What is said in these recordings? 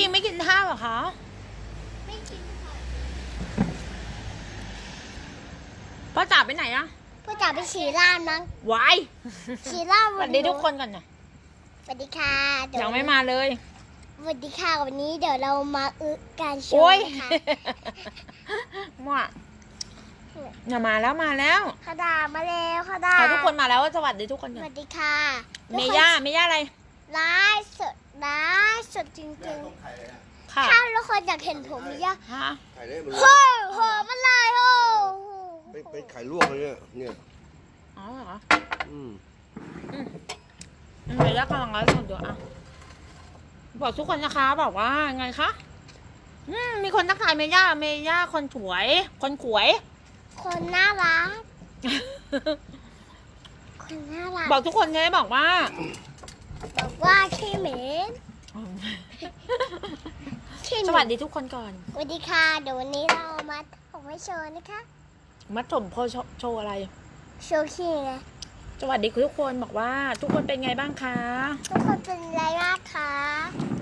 พี่ไม่กินข้าวเหรอคะ ไม่กินค่ะพ่อจ๋าไปไหนอะพ่อจ๋าไปฉี่ล่ามมั้งวายฉี่ล่ามสวัสดีทุกคนก่อนนะสวัสดีค่ะเดี๋วยังไม่มาเลยสวัสดีค่ะวันนี้เดี๋ยวเรามาอึการโชโอ้ยว์นะคะมั่วอย่ามาแล้วมาแล้วขดามาแล้วขดาขอทุกคนมาแล้วสวัสดีทุกคนสก่อวันสดีค่ะเมย่าเมย่าอะไร ไลฟ์สดไลฟ์สดจริงค่ะๆถ้าทุกคนอยากเห็นผมเมย่าฮะไข่เนี่ยมันโอ้โหมันเลยโอ้โหเป็นเป็นไข่ลวกเลยเนี่ยเนี่ยอ๋อเหรออืมเมย่ากำลังไลฟ์สดอยู่อะบอกทุกคนนะคะบอกว่าไงคะอืมมีคนทักทายเมย่าเมย่าคนสวย คนขวย คนน่ารัก คนน่ารักบอกทุกคนเลยบอกว่า บอกว่าขี้เหม็นขี้เหม็นสวัสดีทุกคนก่อน สวัสดีค่ะเดี๋ยววันนี้เรามาทำให้โชว์นะคะ มัดถมโพโชโชว์อะไร โชว์ขี้ไงสวัสดีทุกคนบอกว่า ทุกคนเป็นไงบ้างคะ ทุกคนเป็นไรบ้างคะ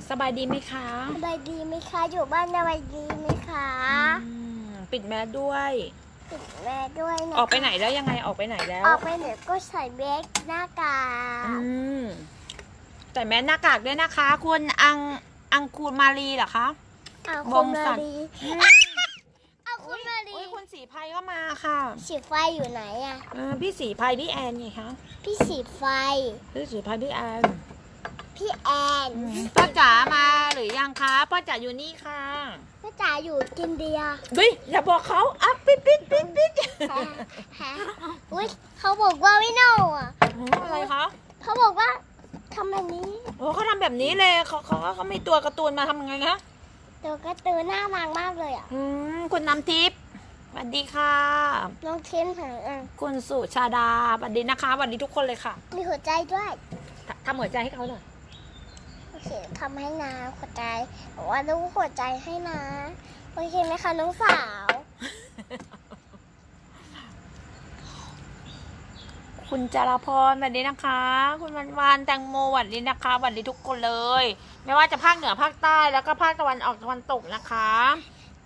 สบายดีไหมคะสบายดีไหมคะอยู่บ้านสบายดีไหมคะอืมปิดแมสด้วยปิดแม่ด้วยนะออกไปไหนแล้วยังไงออกไปไหนแล้ว ออกไปไหนก็ใส่เบกหน้ากากอืม แต่แมสหน้ากากด้วยนะคะ คุณอังอังคูรมารีเหรอคะ เอาวคุณงมาสันดีอืมเอาคุณมาดีอุ้ยคุณสีภัยก็มาค่ะสีไฟอยู่ไหนอะเออพี่สีภัยพี่แอนไงคะพี่สีไฟ พี่สีภัยพี่แอนพี่แอนอืมพ่อจ๋ามาหรือยังคะพ่อจ๋าอยู่นี่ค่ะแม่จ๋าอยู่กินเดียดุยอย่าบอกเขาอะปิดปิดปิดปิดฮะอุ้ยเขาบอกว่าไม่โน่อะอ๋ออะไรคะเขาบอกว่า ทำแบบนี้โอ้เขาทำแบบนี้เลยเขาเขาเขามีตัวการ์ตูนมาทำไงคะตัวการะตือน่ารักมากเลยอะอืมคุณน้ำทิพย์สวัสดีค่ะ น้องเทนหางอะคุณสุชาดาสวัสดีนะคะสวัสดีทุกคนเลยค่ะมีหัวใจด้วยททำหัวใจให้เขาหน่อยโอเคทำให้นะหัวใจบอกว่าลูกหัวใจให้นะ โอเคไหมคะน้องสาว คุณจารพรสวัสดีนะคะ คุณวันวานแตงโมสวัสดีนะคะสวัสดีทุกคนเลย ไม่ว่าจะภาคเหนือภาคใต้แล้วก็ภาคตะวันออกตะวันตกนะคะ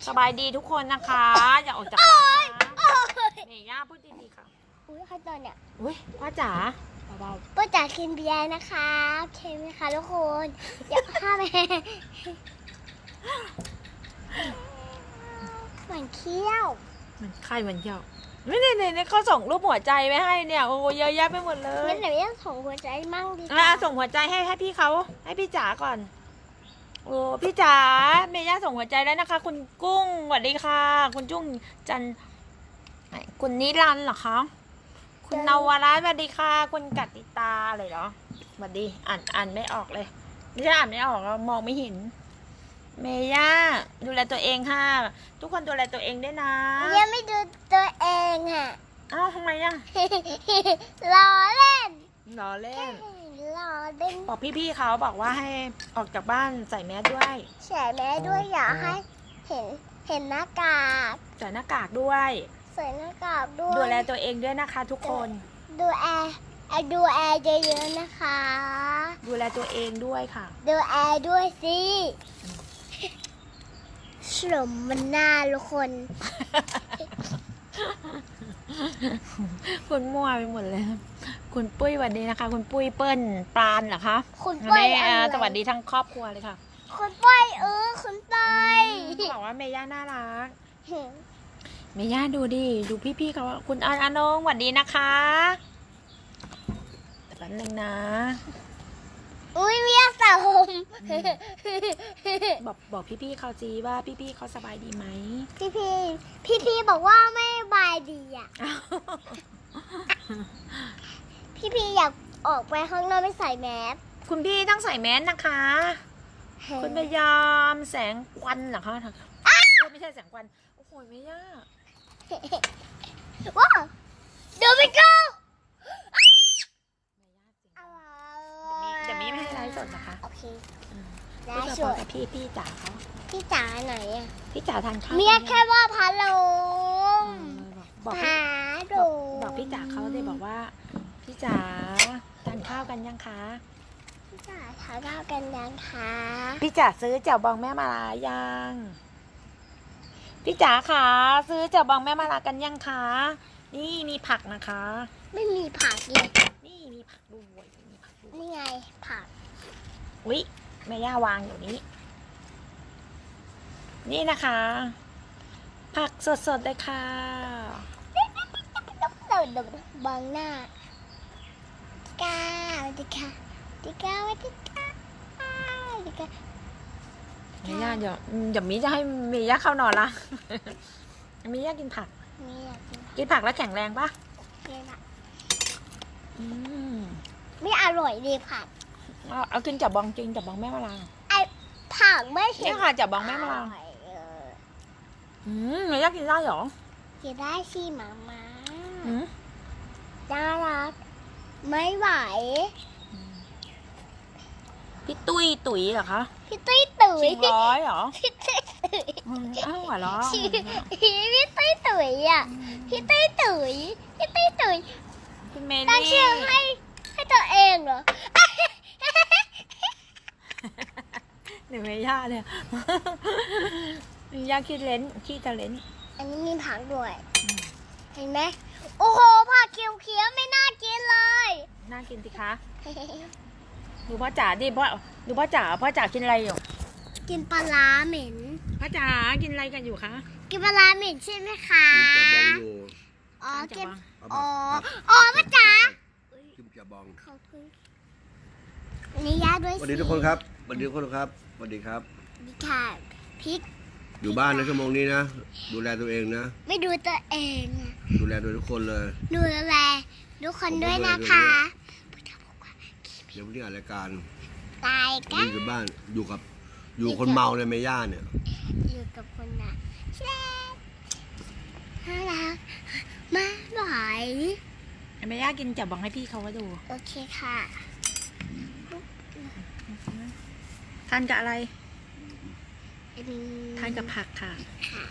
สบายดีทุกคนนะคะ อย่าออกจากบ้านนะเมย่าพูดดีๆค่ะอุ้ยใครตอนเนี่ยอุ้ยพ่อจ๋าเบาป้าจ๋ากินเบียร์นะคะโอเคไหมคะทุกคนอย่าห้ามแม่เหมือนเคี้ยวๆมันไข้มันเยอะ ไม่เนี่ยเนี่ยเขาส่งรูปหัวใจไว้ให้เนี่ย โอ้เยอะแยะไปหมดเลยงั้นเดี๋ยวยังส่งหัวใจมั่งดีกอะว่าส่งหัวใจให้ให้พี่เขาให้พี่จ๋าก่อน โอ้พี่จ๋าเมย่าส่งหัวใจแล้วนะคะ คุณกุ้งสวัสดีค่ะ คุณจุ้งจันไหนคุณนิรันดร์เหรอคะคุณนวรัตน์สวัสดีค่ะ คุณกัตติตาอะไรเหรอสวัสดี อ่านอ่านไม่ออกเลยไม่ใช่อ่านไม่ออกเรามองไม่เห็น เมย่าดูแลตัวเองค่ะ ทุกคนดูแลตัวเองด้วยนะยังไม่ดูตัวเองอะอ้าวทำไมอะรอเล่นล้อเล่นรอเล่นบอกพี่ๆเขาบอกว่าให้ออกจากบ้านใส่แมสด้วยแฉแม่ด้วยอยากให้เห็นเห็นหน้ากากใส่หน้ากากด้วยใส่หน้ากากด้วยดูแลตัวเองด้วยนะคะ ทุกคนดูแอร์แอร์ดูแอร์เยอะๆนะคะ ดูแลตัวเองด้วยค่ะ ดูแอร์ด้วยสิส ลมมันหน้าทุกคน คุณมั่วไปหมดเลยคุณปุ้ยสวัสดีนะคะ คุณปุ้ยเปิ้ลปราณเหรอคะคุณวันป้อยนี้อะไรอ่าสวัสดีทั้งครอบครัวเลยค่ะ คุณป้อยเออคุณป้อยเขาบอกว่าเมย่าน่ารัก เมย่าดูดิดูพี่ๆเขาว่าคุณอาอานงสวัสดีนะคะแต่แป๊บนึงนะ อุ้ยเมียสาวผมบอกบอกพี่ๆเขาจีว่าพี่ๆเขาสบายดีไหมพี่พี่พี่พี่บอกว่าไม่บายดีอะพี่พี่อยากออกไปข้างนอกไม่ใส่แมสคุณพี่ต้องใส่แมสนะคะ คุณพยายามแสงควันเหรอคะเอ้ยไม่ใช่แสงควัน โอ้โหไม่ยาก ว้าวเดี๋ยวไป go เดี๋ยวมีไม่ให้ไล ฟ์สดนะคะโอเคอืมได้พี่สจะบอวกยกับพี่พี่จ๋าเขาพี่จ๋าไหนอะพี่จ๋าทานข้าวเมียกันแค่ว่าพัดลเอมอบอกหาพี่ดูบอกบอกพี่จ๋าเขาเลยบอกว่า พี่จ๋าทานข้าวกันยังคะพี่จ๋าทานข้าวกันยังคะพี่จ๋าซื้อแจ่วบองแม่มาลายังพี่จ๋าค่ะซื้อแจ่วบองแม่มาลากันยังคะนี่มีผักนะคะ ไม่มีผักเลยนี่มีผักด้วยมีผักด้วยนี่ไงผัก อุ๊ยแม่ย่าวางอยู่นี้ นี่นะคะ ผักสดๆเลยค่ะเราเดินบังหน้าก้าวดิค่ะดิก้าวดิก้าวดิก้าเมย่าเดี๋ยวเดี๋ยวมีจะให้เมย่าเข้านอนละเมย่ากินผักกินผักแล้วแข็งแรงปะไม่อร่อยเลยผัก เอาเอากินจับบองจริงจับบองแม่มาลาผักไม่เห็นี่นค่ะจับบองแม่มาลาอร่อยเอออืมเมย่ากินได้เหรอกินได้สิหมามาอืมน่ารัก ไม่ไหว พี่ตุ้ยตุ๋ยเหรอคะพี่ตุ้ยตุ๋ยชิงร้อยเหรอพี่ตุ้ยตุ๋ยอืมอ้าวเหรอชีพี่ตุ้ยตุ๋ยอะ พี่ตุ้ยตุ๋ยพี่ตุ้ยตุ๋ยคุณเมตั้งลี่ชื่อให้ให้ตัวเองเหรอ เดี๋ยวเมย่าเนี่ยเมย่าคิดเลนขี้ตะเลนอันนี้มีผักด้วย เห็นไหมโอ้โหผักเขียวๆไม่น่ากินเลยน่ากินสิคะดูพ่อจ๋าดิพ่อดูพ่อจ๋าพ่อจ๋ากินอะไรอยู่ กินปลาร้าเหม็นพ่อจ๋ากินอะไรกันอยู่คะกินปลาร้าเหม็นใช่ไหมคะจิ้มจะบองอยู่อ๋อกินเอาอ๋อผักอ๋อป้าจ๋าจิ้มจะบองขอบคุณอันนี่ย่าด้วยสวัสดีทุกคนครับสวัสดีทุกคนครับส วัสดีครับดีค่ะพริก อยู่บ้านนะชั่วโมงนี้นะ ดูแลตัวเองนะ ไม่ดูตัวเองอะดูแลตัวทุกคนเลย ดูแลทุกคนด้วยนะคะเดี๋ยววันนี้อ่านรายการตายวันกันนี้อยู่บ้านอยู่กับอยู่คนเมาในเมย่าเนี่ย อยู่กับคนน่ะแซ่บน่ารักมาไหวเมย่ากินจับบองให้พี่เขาก็ดู โอเคค่ะ ทานกับอะไรอันนี้ทานกับผักค่ะค่ะ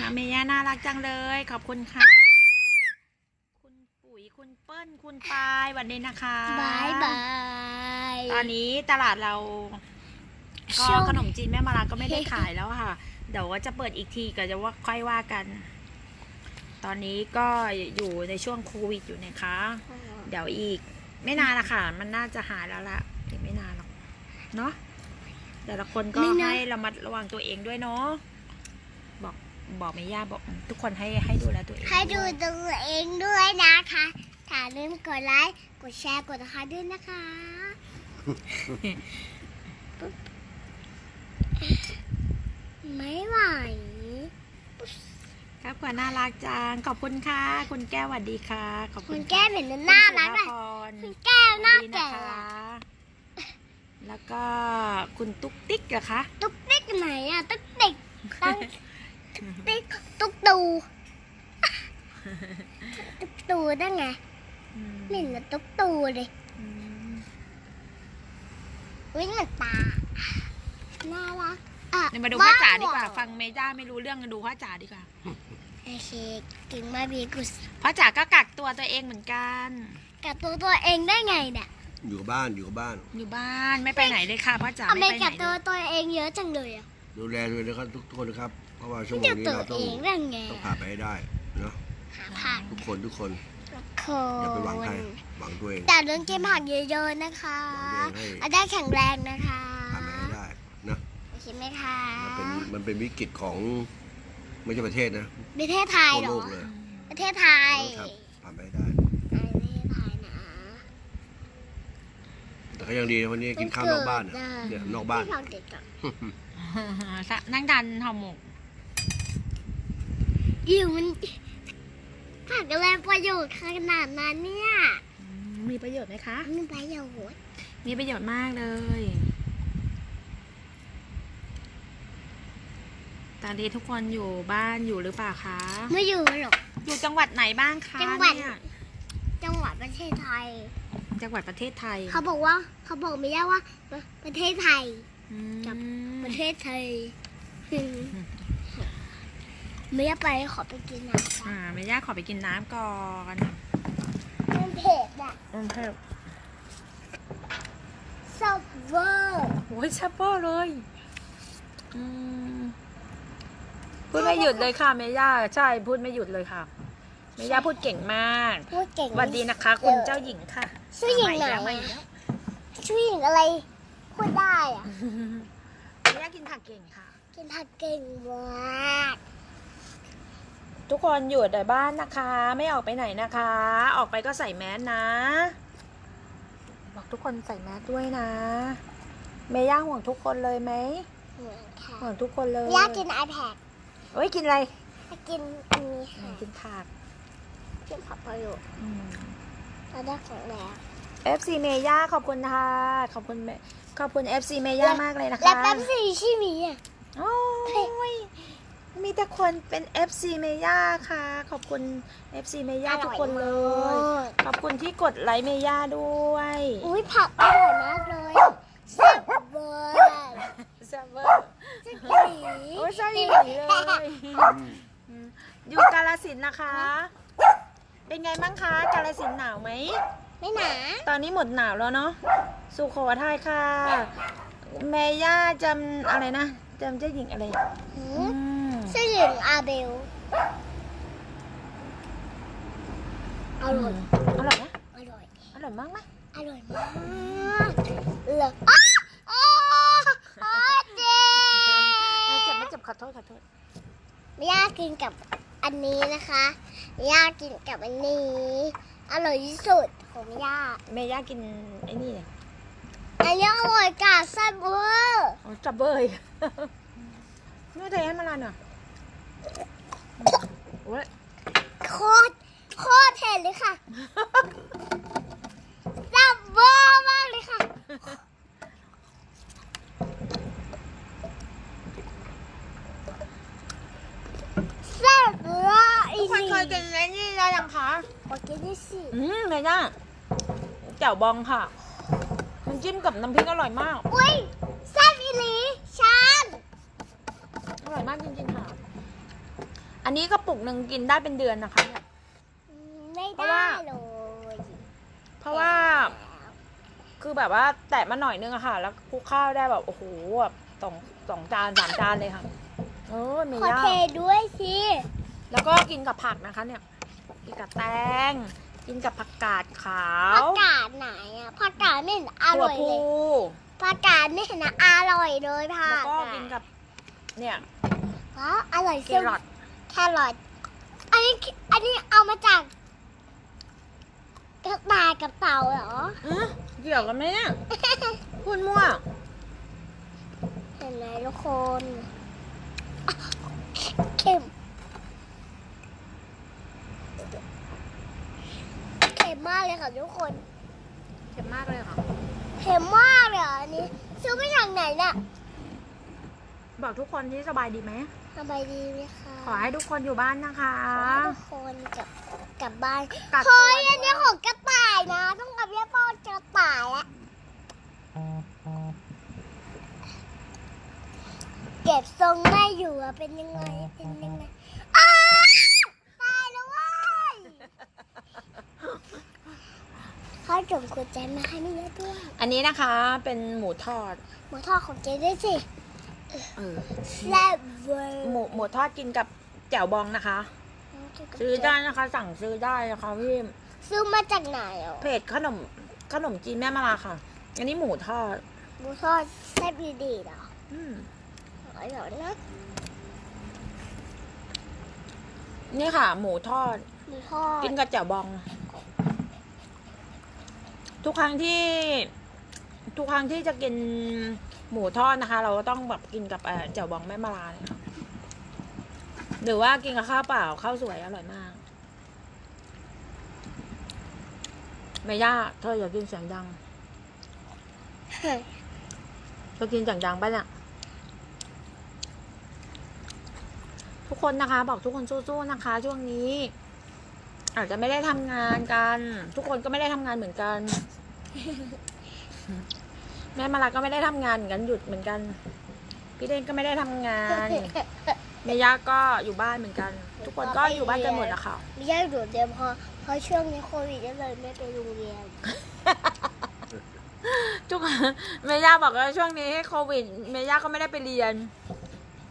น้ำเมย่าน่ารักจังเลย ขอบคุณค่ะ คุณปุ๋ยคุณเปิ้ลคุณปายวันนี้นะคะบายบายตอนนี้ตลาดเรา ก็ช่วงขนมจีนแม่มาลาก็ไม่ได้ขายแล้วค่ะ เดี๋ยวว่าจะเปิดอีกทีก็จะว่าค่อยว่ากัน ตอนนี้ก็อยู่ในช่วงโควิดอยู่นะคะ เดี๋ยวอีกไม่นานละค่ะ มันน่าจะหายแล้วละอีกไม่นานหรอก เนาะ แต่ละคนก็ไม่นานให้ระมัดระวังตัวเองด้วยเนาะบอกบอกไม่ย่าบอกทุกคนให้ให้ดูแลตัวเองให้ดูวยตัวเองด้วยนะคะอย่าลืมกดไลค์ กดแชร์ กดนะคะด้วยนะคะ ไม่ไหว ครับกว่าน่ารักจังขอบคุณค่ะ คุณแก้วสวัสดีค่ะ ขอบคุคุณณค่ะแก้มเห็นน่ารักคุอะณสุภาพรคุณแก้มหน้าสวัสดีแก่นะคะอะ แล้วก็คุณตุ๊กติ๊กเหรอคะ ตุ๊กติ๊กไหนอะตุ๊กติ๊กตั้งตุ๊กติ๊กตุ๊กตูตุ๊กตูได้ไงอืมไม่เห็นนะตุ๊กตูเลยอืมวิ่งเหมือนตาน่ารักอะเดี๋ยวมาดูพ่อจ๋าดีกว่าบ้ฟังเมย่าไม่รู้เรื่องดูพ่อจ๋าดีกว่าโอเคเก่งมากบีกุสพ่อจ๋าก็กักตัวตัวเองเหมือนกัน กับตัวตัวเองได้ไงเนี่ย อยู่กับบ้านอยู่กับบ้าน อยู่บ้านไม่ไปไหนเลยค่ะพ่อจ๋าทำไมไม่ไปไหนกับเลตัวยตัวเองเยอะจังเลยอะดูแลด้วยนะครับทุกคนนะครับ เพราะว่าชั่วโมงเดี๋ยวนี้ตัวเราต้อเองงเรื่องไงต้องผ่านไปให้ได้เนาะหาผักทุกคนทุกคนโคอย่าไปหวังใครหวังตัวเอง แต่เรื่องกินผักเยอะๆนะคะหวังตัวเองให้ อาได้แข็งแรงนะคะผ่านไปให้ได้นะโอเคไหมคะมันเป็นมันเป็นวิกฤตของไม่ใช่ประเทศนะประเทศไทยทั่วเหรอโลกเลย ประเทศไทยเราต้องทำผ่านไปให้ได้ ประเทศไทยนะ แต่ก็ยังดีนะวันนี้กินข้าวนอกบ้านอะเนี่ยนอกบ้าน ที่ฟังเด็กก่อนนั่งทานห่อหมก อยู่มันผักอะไรประโยชน์ขนาดนั้นเนี่ยมีประโยชน์ไหมคะ มีประโยชน์มีประโยชน์มากเลย ตอนนี้ทุกคนอยู่บ้านอยู่หรือเปล่าคะ ไม่อยู่หรอก อยู่จังหวัดไหนบ้างคะจังหวัด เนี่ยจังหวัดประเทศไทย จังหวัดประเทศไทยเขาบอกว่าเขาบอกไม่ได้ว่าประเทศไทย อืมกับ ประเทศไทยไม่ได้ไปขอไปกินน้ำก่อนอ่าแม่ย่าขอไปกินน้ำก่อนมันเผ็ดอะอืมเพิ่มซับเวอร์โอ้ยแซ่บเวอร์เลยอืมพูดไม่หยุดเลยค่ะเมย่าใช่พูดไม่หยุดเลยค่ะเมย่าพูดเก่งมากพูดเก่งสวัสดีนะคะ คุณเจ้าหญิงค่ะ ชื่อหญิงไหนมาอะอีกแล้วชื่อหญิงอะไรพูดได้อะเมย่ากินผักเก่งค่ะ กินผักเก่งมากทุกคนอยู่แต่บ้านนะคะ ไม่ออกไปไหนนะคะ ออกไปก็ใส่แมสนะ บอกทุกคนใส่แมสด้วยนะ เมย่าห่วงทุกคนเลยไหมเหมือนค่ะห่วงทุกคนเลยอยากกิน iPad เอ้ยกินอะไรอยากกินอันนี้อืค่ะมกินผักกินผักประโยชน์อืม เราได้ของแล้ว FC เมย่าขอบคุณค่ะขอบคุณเมขอบคุณ FC เมย่ามากเลยนะคะและแป๊บซี่ชิมีอะ โอ้ยมีแต่คนเป็น FC เมย่าค่ะ ขอบคุณ FC เมย่าทุกคนเลย ขอบคุณที่กดไลค์เมย่าด้วย อุ้ยผักอร่อยมากเลยแซ่บเวอร์แซ่บเวอร์แซ่บหลีโอ้ยใช่หลีเลย อยู่กาลสินธุ์นะคะ เป็นไงบ้างคะกาลสินธุ์หนาวไหม ไม่หนา ตอนนี้หมดหนาวแล้วเนาะ สุโขทัยค่ะ เมย่าจำอะไรนะจำเจ้าหญิงอะไรหือืมมชื่อหญิงอาเบลอร่อยอร่อยนะอร่อยอร่อยมากไหมอร่อยมากเลยอ้าอ้าอ้าเจ๊ไม่เจ็บไม่เจ็บขอโทษขอโทษ ไม่ยากกินกับอันนี้นะคะไม่ ยากกินกับอันนี้ อร่อยที่สุดของย่าเมย่ากินไอ้นี่เนี่ยอันนี้อร่อยกาแซ่บเวอร์อ๋อจับเบยนู่นเทให้มาลานหน่อยโอ้ยโคตรโคตรเผ็ดเลยค่ะแซ่บเวอร์มากเลยค่ะ แซ่บเวอร์ ทุ อี กคนเค ยกินไอ้นี่ได้ยังคะขอกินด้วยสิอืมเมย่าแจ่วบองค่ะมันจิ้มกับน้ำพริกอร่อยมาก อุ้ยแซ่บอีหลีชันอร่อยมากจริงๆค่ะ อันนี้ก็ปุกหนึ่งกินได้เป็นเดือนนะคะเนี่ย ไม่เพราะได้ว่า เลยเพราะว่า คือแบบว่าแตะมาหน่อยนึงอะค่ะ แล้วคลุกข้าวได้แบบโอ้โหแบบสองสองจานสามจานเลยค่ะ เออเมขอย่าเทด้วยสิ แล้วก็กินกับผักนะคะเนี่ย กินกับแตง กินกับผักกาดขาผัวกกาดไหนอะผักกาดไม่เห็นอถั่วร่อยพูเลยผักกาดไม่เห็นอร่อยเลยผัแล้วกก็กินกับ เนี่ยอ๋ออร่อยแคสุดรอทแครอทอันนี้อันนี้เอามาจากกระต่ายกับเต่าเหรอ อื้อเกี่ยวกันไหมเนี่ยพูดมั่ว เห็นไหมทุกคนอะเค็มเค็มมากเลยค่ะทุกคนเค็มมากเลยค่ะเค็มมากเลยอะอันนี้ ซื้อมาจากไหนเนี่ยบอกทุกคนที่สบายดีไหมสบายดีไหมคะขอให้ทุกคนอยู่บ้านนะคะขอให้ทุกคนกลับกลับบ้านกักตัวเฮ้ยด้วยอันนี้ของกระต่ายนะ ต้องกับเรียกป้อนกระต่ายแล้วเก็บทรงไม่อยู่อะเป็นยังไงเป็นยังไงอ้าตายแล้วเว้ยเขา จุ่มกุญแจมาให้ไม่เยอะด้วย อันนี้นะคะเป็นหมูทอด หมูทอดของเจ๊ด้วยสิเออแซ่บเวอร์หมูหมูทอดกินกับแจ่วบองนะคะ ซื้อได้นะคะ สั่งซื้อได้นะคะพี่ซื้อมาจากไหนอะเพจขนมขนมจีนแม่มาลาค่ะ อันนี้หมูทอด หมูทอดแซ่บดีๆเหรออืมอร่อยนะนี่ค่ะ หมูทอด หมูทอด กินกับแจ่วบอง ทุกครั้งที่ ทุกครั้งที่จะกินหมูทอดนะคะ เราก็ต้องแบบกินกับเจ่วบองแม่มาลาเนี่ยหรือว่ากินกับข้าวเปล่าข้าวสวยอร่อยมากไม่ยากเธออย่ากินเสียงดังเธอกินเสียงดังปะเนี่ยทุกคนนะคะ บอกทุกคนสู้ๆนะคะ ช่วงนี้ อาจจะไม่ได้ทำงานกัน ทุกคนก็ไม่ได้ทำงานเหมือนกัน แม่มาลาก็ไม่ได้ทำงานเหมือนกันหยุดเหมือนกัน พี่เดนก็ไม่ได้ทำงานเมย่าก็อยู่บ้านเหมือนกัน ทุกคนก็อยู่บ้านกันหมดอะค่ะ ไม่ใช่ดูดเดียวพอเพราะช่วงนี้โควิดก็เลยไม่ไปโรงเรียนทุกเมย่าบอกว่าช่วงนี้โควิดเมย่าก็ไม่ได้ไปเรียน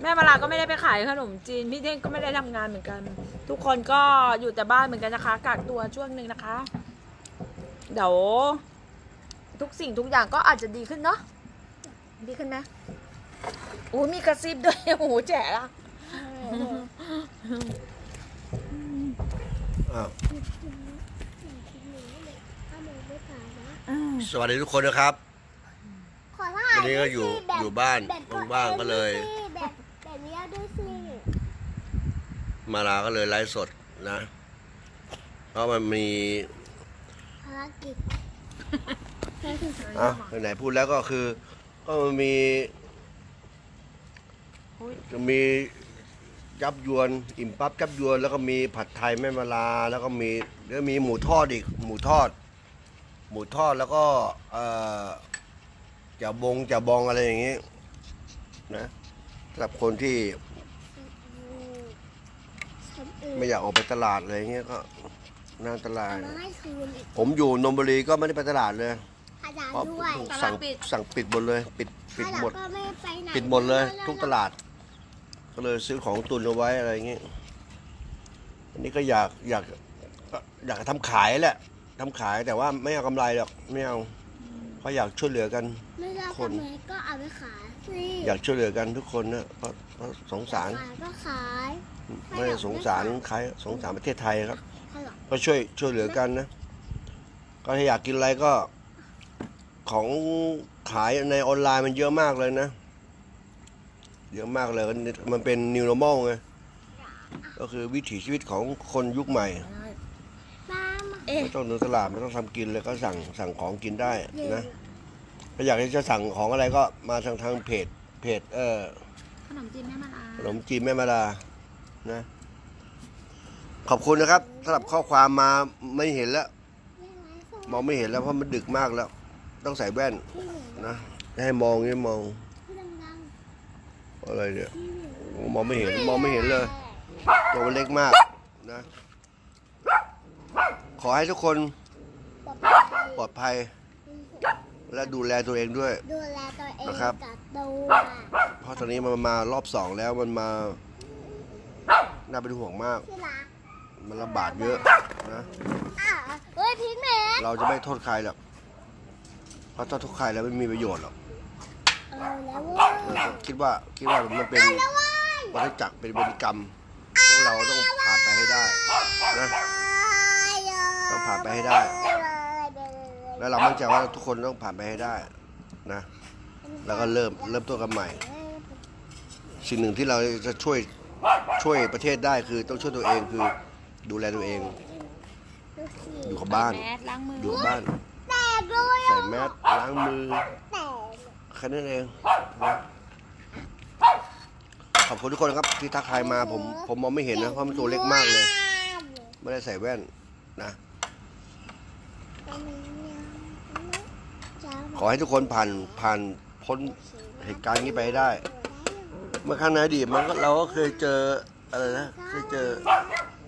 แม่มาลาก็ไม่ได้ไปขายขนมจีน พี่เด้งก็ไม่ได้ทำงานเหมือนกัน ทุกคนก็อยู่แต่บ้านเหมือนกันนะคะกักตัวช่วงหนึ่งนะคะ เดี๋ยว ทุกสิ่งทุกอย่างก็อาจจะดีขึ้นเนาะดีขึ้นไหมโอ้มีกระซิบด้วยโอ้โหแจ๋ละอ้าวถ้าหนูไม่ถ่ายนะอืมสวัสดีทุกคนนะครับขอถ่ายวันนี้ก็อยู่ด้วยสิแบบอยู่บ้านแบบตัวว่างๆก็เลยองด้วยสิแบบแบบนี้ด้วยสิมาลาก็เลยไลฟ์สดนะ เพราะมันมีภารกิจ อะไหนๆพูดแล้วก็คือ ก็มันมีอุ๊ยจะมียับยวน อิ่มปั๊บยับยวน แล้วก็มีผัดไทยแม่มาลา แล้วก็มีแล้วมีหมูทอดอีก หมูทอด หมูทอดแล้วก็เอ่อจะบงจะบองอะไรอย่างงี้นะสำหรับคนที่ไม่อยากออกไปตลาดอะไรอย่างเงี้ยก็หนั่งตลาดมาให้คืนอีก ผมอยู่นนทบุรีก็ไม่ได้ไปตลาดเลย อาจารย์เพราะด้วยสั่งสั่งปิดหมดเลย ปิดปิดถ้าเราหมดก็ไม่ไปไหนปิดหมดเลย ทุกตลาด ก็เลยซื้อของตุนเอาไว้อะไรอย่างงี้อันนี้ก็อยากอยากก็อยากทำขายแหละทำขายแต่ว่าไม่เอากำไรหรอกไม่เอาเพราะอยากช่วยเหลือกัน ไม่ได้คน ทำไมก็เอาไปขายสิอยากช่วยเหลือกันทุกคนนะเพราะเพราะสงสาร ขายก็ขายไม่ได้สงสารใครสงสารประเทศไทยครับ ถ้าหรอกก็ช่วยช่วยเหลือกันนะ ก็ถ้าอยากกินอะไรก็ ของขายในออนไลน์มันเยอะมากเลยนะ เยอะมากเลยมันเป็น new normal ไงก็คือวิถีชีวิตของคนยุคใหม่มามาเอ๊ะไม่ต้องเดินตลาดไม่ต้องทำกินเลยก็สั่งสั่งของกินได้นะถ้าอยากที่จะสั่งของอะไรก็มาทางทางเพจเพจเออขนมจีนแม่มาลาขนมจีนแม่มาดานะ ขอบคุณนะครับสำหรับข้อความมาไม่เห็นแล้ว มองไม่เห็นแล้วเพราะมันดึกมากแล้ว ต้องใส่แว่นที่หนึ่งนะให้มองนี่มองที่ดังอะไรเนี่ยๆที่หนึ่งมองไม่เห็นมองไม่เห็นเลยตัวมันเล็กมากนะ ขอให้ทุกคนปลอดภัยปลอดภัยและดูแลตัวเองด้วยดูแลตัวเองนะครับกับตัวเพราะตอนนี้มันมารอบสองแล้วมันมาน่าเป็นห่วงมากที่รักมันระบาดเยอะนะอะเฮ้ยพิงเมนเราจะไม่โทษใครหรอกเพ ราะถ้าโทษใครแล้วไม่มีประโยชน์หรอกเออแล้วเว้เรายก็คิดว่าคิดว่ามันเป็นแล้วเว้ยวัฏจักรเป็นวรกรรมพวกเราต้องผ่านไปให้ได้นะ ต้องผ่านไปให้ได้ แล้วเรามั่นใจว่าทุกคนต้องผ่านไปให้ได้นะ แล้วก็เริ่มเริ่มต้นกันใหม่ สิ่งหนึ่งที่เราจะช่วยช่วยประเทศได้คือต้องช่วยตัวเองคือดูแลตัวเอง อยู่กับบ้าน แมสล้างมืออยู่กับบ้านแตกเลย ใส่แมสล้างมือแค่นั้นเองนะขอบคุณทุกคนครับที่ทักทายมาผมผมมองไม่เห็นนะเพราะมันตัวเล็กมากเลย ไม่ได้ใส่แว่นนะ ขอให้ทุกคนผ่านผ่านพ้นเหตุการณ์นี้ไปให้ได้ เมื่อครั้งในอดีตมันก็เราก็เคยเจออะไรนะเคยเจอ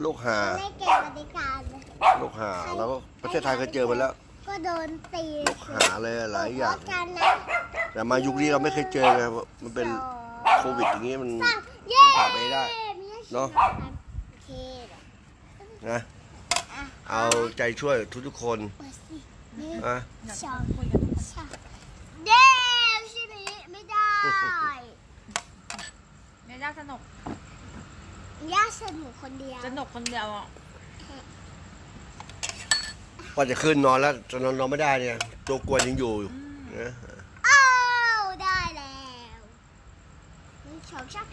โรคหาไม่เก็บปฏิกาเลย โรคหาเราก็ประเทศไทยเคยเจอมาแล้ว ก็โดนตีโรคหาเลยหลายอย่างพบกันนะแต่มายุคนี้เราไม่เคยเจอไงมันเป็นโควิดอย่างนี้มันเย้ผ่านไปให้ได้เนอะ โอเคนะเอาใจช่วยทุกๆคนเปิดสิหนึ่งนะสองสามเด้ชิมิไม่ได้เมย่าสนุกย่าสนุกคนเดียวสนุกคนเดียวอะ ว่าจะขึ้นนอนแล้วจะนอนนอนไม่ได้เนี่ยตัวกวนยังอยู่นะอ้าวได้แล้วหนึ่งสองสาม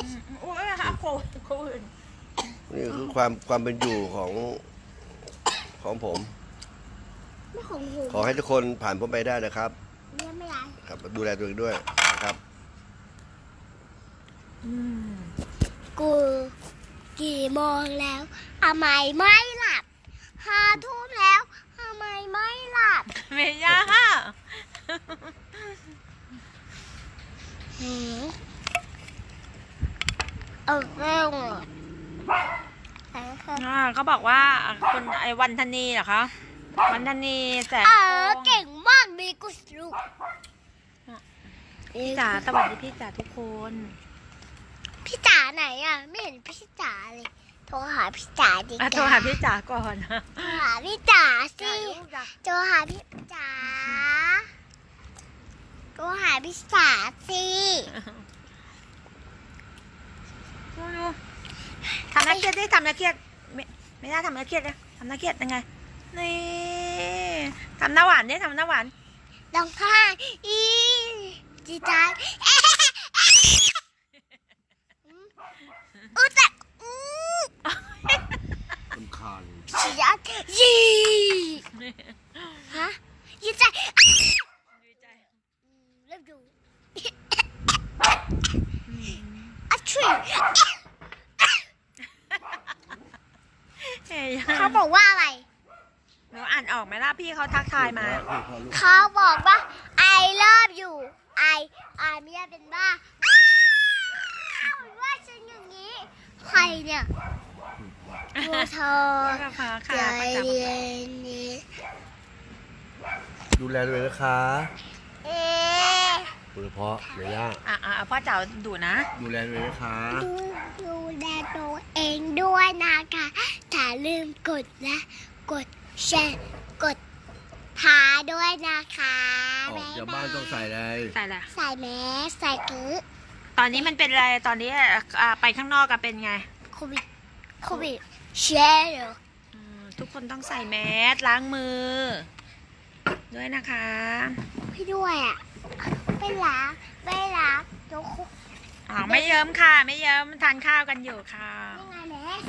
อืมโอ้ยฮะโควิดโควิดนี่คือความความเป็นอยู่ของของผม ไม่ของหูขอให้ทุกคนผ่านพ้นไปได้นะครับเนี่ยไม่ได้ครับดูแลตัวเองด้วยนะครับอืมกูกี่โมงแล้วทำไมไม่หลับห้าทุ่มแล้วทำไมไม่หลั บเมย่าหืมเอาเรื่องอะอ่าเขาบอกว่าคุณไอ้วันธนีเหรอคะ วันธนีแสนเอโค้องเก่งมากดีกุสลูกพี่จ๋าสวัสดีพี่จ๋าทุกคน พี่จ๋าไหนอะ ไม่เห็นพี่จ๋าเลย โทรหาพี่จ๋าดิอะโทรหาพี่จ๋าก่อนนะโทรหาพี่จ๋าสิลูกจ๋าโทรหาพี่จ๋าโทรหาพี่จ๋าสิดูดูทำนักเครียดได้ทำนักเครียดไม่ไม่ได้ทำนักเครียดนะทำนักเครียดยังไงนี่ทำหน้าหวานเนี่ยทำหน้าหวานร้องไห้อีจีจานอู้แต่ อู้สำคาญจีจานยีฮะยีใจเริ่มดูอะช่วยเฮ้ยเขาบอกว่าอะไรหนูอ่านออกไหมล่ะพี่เขาทักทายมา เขาบอกว่า I love you I อาเมียเป็นบ้าอ้าวว่าฉันอย่างนี้ ใครเนี่ย ตัวเธอค่ะค่ะใจค่ะประจเย็นนี้ดูแลตัวเองนะคะเอ๊ะโดยเฉพาะเมย่าอะอะพ่อจ๋าดูนะ ดูแลตัวเองนะคะ ดูดูแลตัวเองด้วยนะคะถ้าลืมกดและกดแชร์กดพาด้วยนะคะออกจากบ้านต้องใส่อะไร ใส่แหละใส่แมสใส่กึตอนนี้มันเป็นอะไร ตอนนี้อะไปข้างนอกกันเป็นไง โควิดโควิด แชร์เหรออืมทุกคนต้องใส่แมสล้างมือ ด้วยนะคะพี่ด้วยอะไม่รักไม่รักยกคุกอ๋อไม่เยิ้มค่ะ ไม่เยิ้มทานข้าวกันอยู่ค่ะยังไงแมส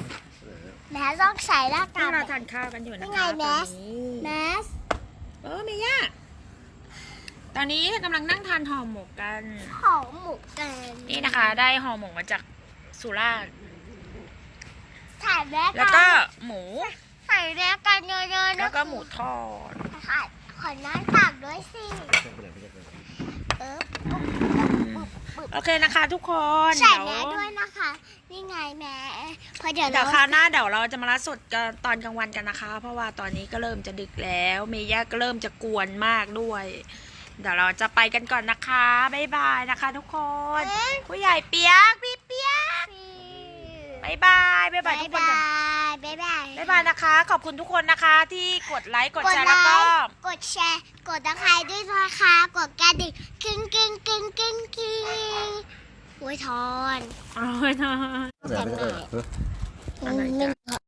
แมสต้องใส่หน้านี่กากเราทานข้าวกันอยู่นะยังไงคะแมตอนสนี้แมสเออเมย่าตอนนี้กำลังนั่งทานห่อหมกกันของหมูกัน นี่นะคะ ได้ห่อหมกมาจากสุราษฎร์ ใส่แมสแล้วก็หมูใส่แมสกันเยอะๆนะแล้วก็หมูทอดค่ะขอน้ำตักด้วยสิเออโอเคนะคะทุกคนใส่เดี๋ยวแมสด้วยนะคะ นี่ไงแมสเพอเดี๋ยวเดี๋เรายวคราวหน้าเดี๋ยวเราจะมาไลฟ์สดกันตอนกลางวันกันนะคะ เพราะว่าตอนนี้ก็เริ่มจะดึกแล้วเมย่าก็เริ่มจะกวนมากด้วยเดี๋ยวเราจะไปกันก่อนนะคะ บ๊ายบายนะคะทุกคน ผู้ใหญ่เปียกพี่เปียกบ๊ายบายบ๊ายบาบายยทุกคนบาก่อนยบายบายบ๊ายบายนะคะ ขอบคุณทุกคนนะคะ ที่กดไลค์กดกดแชร์ไลแล้วก็ค์กดแชร์ กดตะไคร้ด้วยนะคะ กดกระดิ่งกิ้งกิ้งกิ้งกิ้งกิ้งอวยทอนเอาไว้นะแบบไม่ได้อะไรจ๊ะ